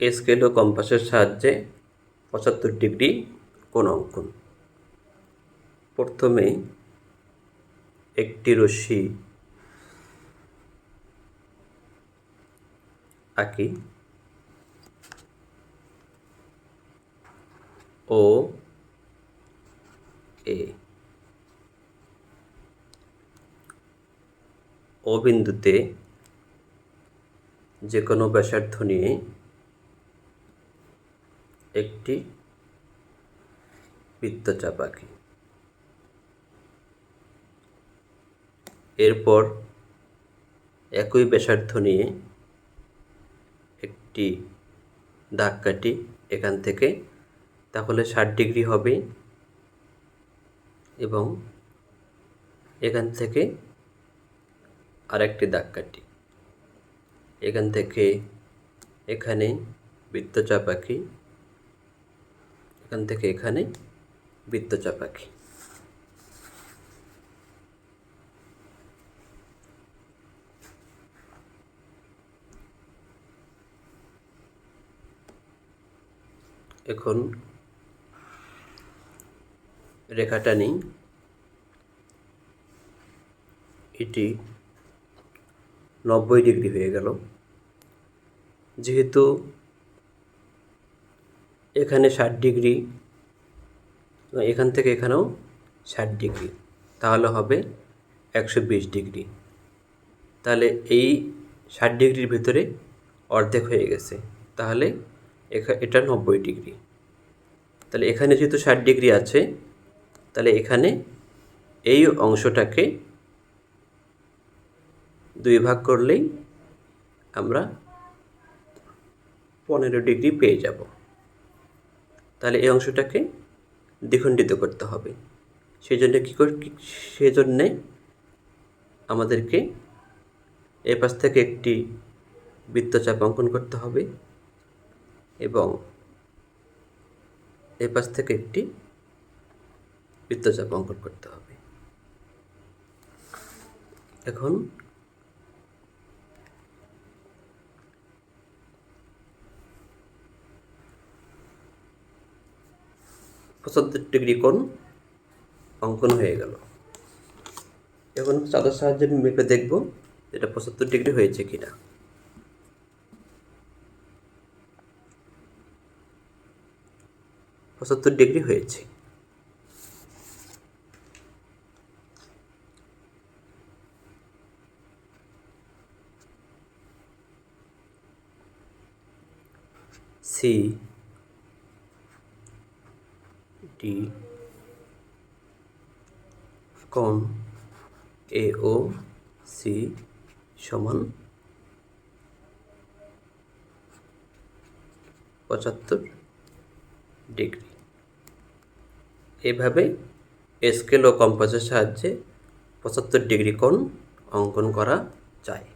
Scale ও কম্পাসের সাহায্যে পঁচাত্তর degree কোণ অঙ্কন। প্রথমে একটি রশ্মি আঁকি ও এ। ও বিন্দুতে যে কোনো ব্যাসার্ধ নিয়ে একটি বৃত্তচাপ আঁকি। এরপর একই ব্যাসার্ধ নিয়ে একটি দাগ কাটি এখান থেকে, তাহলে ষাট ডিগ্রি হবে এবং এখান থেকে আরেকটি দাগ কাটি। এখান থেকে এখানে বৃত্তচাপ আঁকি। এখান থেকে এখানে বৃত্তচাপ আঁকি এখন রেখাটা নিই। এটি নব্বই ডিগ্রি হয়ে গেল। যেহেতু এখানে ষাট ডিগ্রি এখান থেকে এখানেও ষাট ডিগ্রি, তাহলে হবে একশো বিশ ডিগ্রি। তাহলে এই ষাট ডিগ্রির ভিতরে অর্ধেক হয়ে গেছে, তাহলে এটা নব্বই ডিগ্রি। তাহলে এখানে যেহেতু ষাট ডিগ্রি আছে, তাহলে এখানে এই অংশটাকে দুই ভাগ করলেই আমরা পনেরো ডিগ্রি পেয়ে যাব। তাহলে এই অংশটাকে দ্বিখণ্ডিত করতে হবে। সেই জন্য কী, সেজন্যে আমাদেরকে এ পাশ থেকে একটি বৃত্তচাপ অঙ্কন করতে হবে এবং এ পাশ থেকে একটি বৃত্তচাপ অঙ্কন করতে হবে। এখন পঁচাত্তর ডিগ্রি কোণ অঙ্কন হয়ে গেল। এখন চাঁদার সাহায্যে মেপে দেখব এটা পঁচাত্তর ডিগ্রি হয়েছে কিনা। পঁচাত্তর ডিগ্রি হয়েছে। সি ডি কোণ এ ও সি সমান পঁচাত্তর ডিগ্রি। এভাবে স্কেল ও কম্পাসের সাহায্যে পঁচাত্তর ডিগ্রি কোণ অঙ্কন করা যায়।